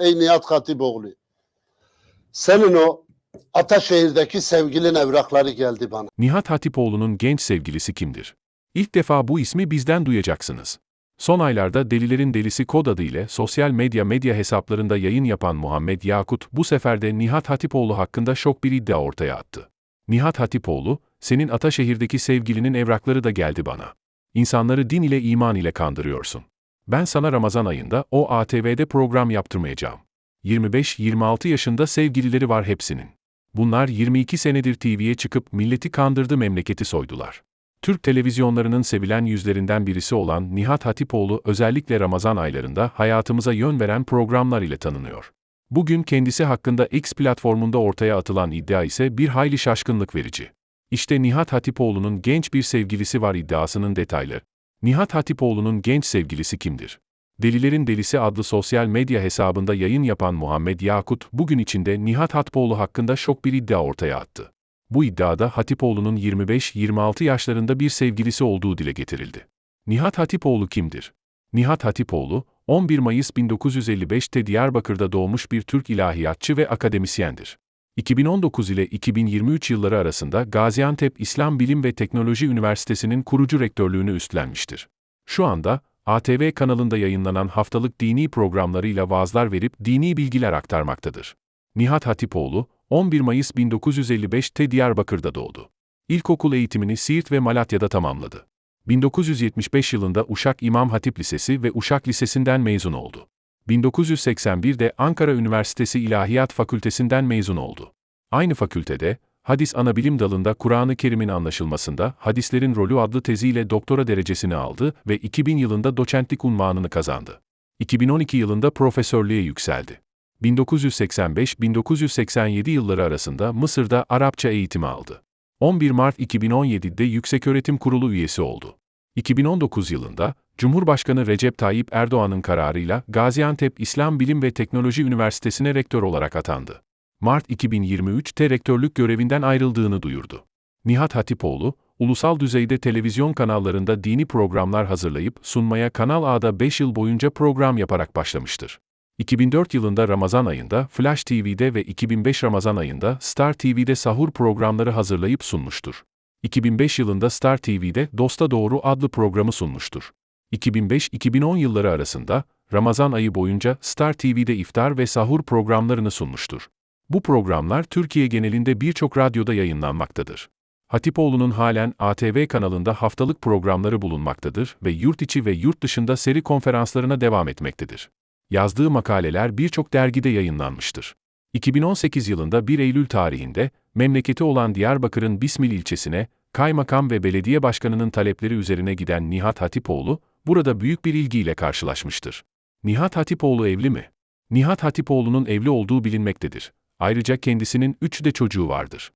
ey Nihat Hatipoğlu. Senin o Ataşehir'deki sevgilin evrakları geldi bana. Nihat Hatipoğlu'nun genç sevgilisi kimdir? İlk defa bu ismi bizden duyacaksınız. Son aylarda Delilerin Delisi kod adı ile sosyal medya medya hesaplarında yayın yapan Muhammed Yakut bu sefer de Nihat Hatipoğlu hakkında şok bir iddia ortaya attı. Nihat Hatipoğlu, senin Ataşehir'deki sevgilinin evrakları da geldi bana. İnsanları din ile iman ile kandırıyorsun. Ben sana Ramazan ayında o ATV'de program yaptırmayacağım. 25-26 yaşında sevgilileri var hepsinin. Bunlar 22 senedir TV'ye çıkıp milleti kandırdı memleketi soydular. Türk televizyonlarının sevilen yüzlerinden birisi olan Nihat Hatipoğlu özellikle Ramazan aylarında hayatımıza yön veren programlar ile tanınıyor. Bugün kendisi hakkında X platformunda ortaya atılan iddia ise bir hayli şaşkınlık verici. İşte Nihat Hatipoğlu'nun genç bir sevgilisi var iddiasının detayları. Nihat Hatipoğlu'nun genç sevgilisi kimdir? Delilerin Delisi adlı sosyal medya hesabında yayın yapan Muhammed Yakut, bugün içinde Nihat Hatipoğlu hakkında şok bir iddia ortaya attı. Bu iddiada Hatipoğlu'nun 25-26 yaşlarında bir sevgilisi olduğu dile getirildi. Nihat Hatipoğlu kimdir? Nihat Hatipoğlu, 11 Mayıs 1955'te Diyarbakır'da doğmuş bir Türk ilahiyatçı ve akademisyendir. 2019 ile 2023 yılları arasında Gaziantep İslam Bilim ve Teknoloji Üniversitesi'nin kurucu rektörlüğünü üstlenmiştir. Şu anda, ATV kanalında yayınlanan haftalık dini programlarıyla vaazlar verip dini bilgiler aktarmaktadır. Nihat Hatipoğlu, 11 Mayıs 1955'te Diyarbakır'da doğdu. İlkokul eğitimini Siirt ve Malatya'da tamamladı. 1975 yılında Uşak İmam Hatip Lisesi ve Uşak Lisesi'nden mezun oldu. 1981'de Ankara Üniversitesi İlahiyat Fakültesinden mezun oldu. Aynı fakültede, Hadis Anabilim dalında Kur'an-ı Kerim'in anlaşılmasında Hadislerin Rolü adlı teziyle doktora derecesini aldı ve 2000 yılında doçentlik unvanını kazandı. 2012 yılında profesörlüğe yükseldi. 1985-1987 yılları arasında Mısır'da Arapça eğitimi aldı. 11 Mart 2017'de Yükseköğretim Kurulu üyesi oldu. 2019 yılında, Cumhurbaşkanı Recep Tayyip Erdoğan'ın kararıyla Gaziantep İslam Bilim ve Teknoloji Üniversitesi'ne rektör olarak atandı. Mart 2023'te rektörlük görevinden ayrıldığını duyurdu. Nihat Hatipoğlu, ulusal düzeyde televizyon kanallarında dini programlar hazırlayıp sunmaya Kanal A'da 5 yıl boyunca program yaparak başlamıştır. 2004 yılında Ramazan ayında Flash TV'de ve 2005 Ramazan ayında Star TV'de sahur programları hazırlayıp sunmuştur. 2005 yılında Star TV'de Dosta Doğru adlı programı sunmuştur. 2005-2010 yılları arasında Ramazan ayı boyunca Star TV'de iftar ve sahur programlarını sunmuştur. Bu programlar Türkiye genelinde birçok radyoda yayınlanmaktadır. Hatipoğlu'nun halen ATV kanalında haftalık programları bulunmaktadır ve yurt içi ve yurt dışında seri konferanslarına devam etmektedir. Yazdığı makaleler birçok dergide yayınlanmıştır. 2018 yılında 1 Eylül tarihinde, memleketi olan Diyarbakır'ın Bismil ilçesine, kaymakam ve belediye başkanının talepleri üzerine giden Nihat Hatipoğlu, burada büyük bir ilgiyle karşılaşmıştır. Nihat Hatipoğlu evli mi? Nihat Hatipoğlu'nun evli olduğu bilinmektedir. Ayrıca kendisinin üç de çocuğu vardır.